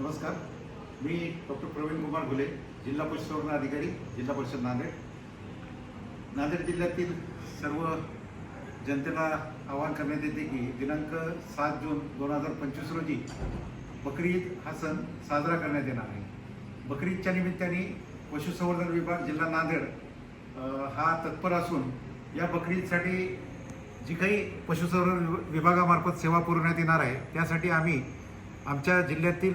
नमस्कार. मी डॉक्टर प्रवीण कुमार घुले जिल्हा पशुसंवर्धन अधिकारी जिल्हा परिषद नांदेड. नांदेड जिल्ह्यातील सर्व जनतेला आवाहन करण्यात येते की दिनांक सात जून दोन हजार पंचवीस रोजी बकरी ईद हा सण साजरा करण्यात येणार आहे. बकरी ईदच्या निमित्ताने पशुसंवर्धन विभाग जिल्हा नांदेड हा तत्पर असून या बकरी ईदसाठी जी काही पशुसंवर्धन विभागामार्फत सेवा पुरवण्यात येणार आहे त्यासाठी आम्ही आमच्या जिल्ह्यातील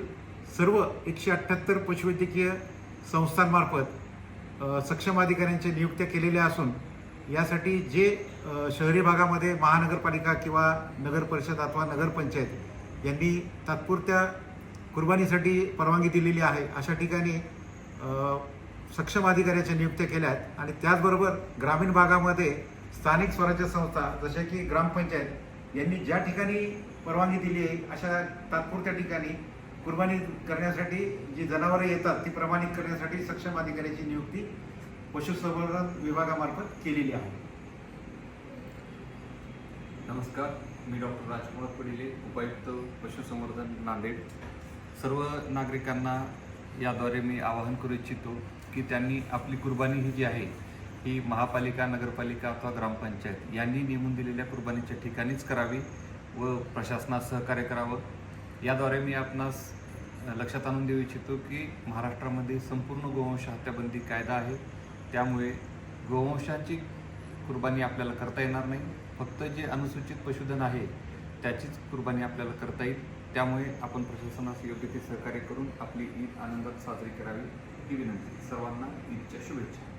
सर्व एकशे अठ्ठ्याहत्तर पशुवैद्यकीय संस्थांमार्फत सक्षम अधिकाऱ्यांच्या नियुक्त्या केलेल्या असून यासाठी जे शहरी भागामध्ये महानगरपालिका किंवा नगर परिषद अथवा नगरपंचायत यांनी तात्पुरत्या कुर्बानीसाठी परवानगी दिलेली आहे अशा ठिकाणी सक्षम अधिकाऱ्याच्या नियुक्त्या केल्या आहेत आणि त्याचबरोबर ग्रामीण भागामध्ये स्थानिक स्वराज्य संस्था जशा की ग्रामपंचायत यांनी ज्या ठिकाणी परवानगी दिली आहे अशा तात्पुरत्या ठिकाणी कुर्बानी करण्यासाठी जी जनावरं येतात ती प्रमाणित करण्यासाठी सक्षम अधिकाऱ्याची नियुक्ती पशुसंवर्धन विभागामार्फत केलेली आहे. नमस्कार मी डॉक्टर राजकुमार पडिले उपायुक्त पशुसंवर्धन नांदेड. सर्व नागरिकांना याद्वारे मी आवाहन करू इच्छितो की त्यांनी आपली कुर्बानी ही जी आहे ही महापालिका नगरपालिका अथवा ग्रामपंचायत यांनी नेमून दिलेल्या कुर्बानीच्या ठिकाणीच करावी व प्रशासनात सहकार्य करावं. याद्वारे मी आपणास लक्षात आणून देऊ इच्छितो की महाराष्ट्रामध्ये संपूर्ण गोवंश हत्याबंदी कायदा आहे. त्यामुळे गोवंशाची कुर्बानी आपल्याला करता येणार नाही. फक्त जे अनुसूचित पशुधन आहे त्याचीच कुर्बानी आपल्याला करता येईल. त्यामुळे आपण प्रशासनास योग्य ते सहकार्य करून आपली ईद आनंदात साजरी करावी. ही विनंती सर्वांना ईदच्या शुभेच्छा.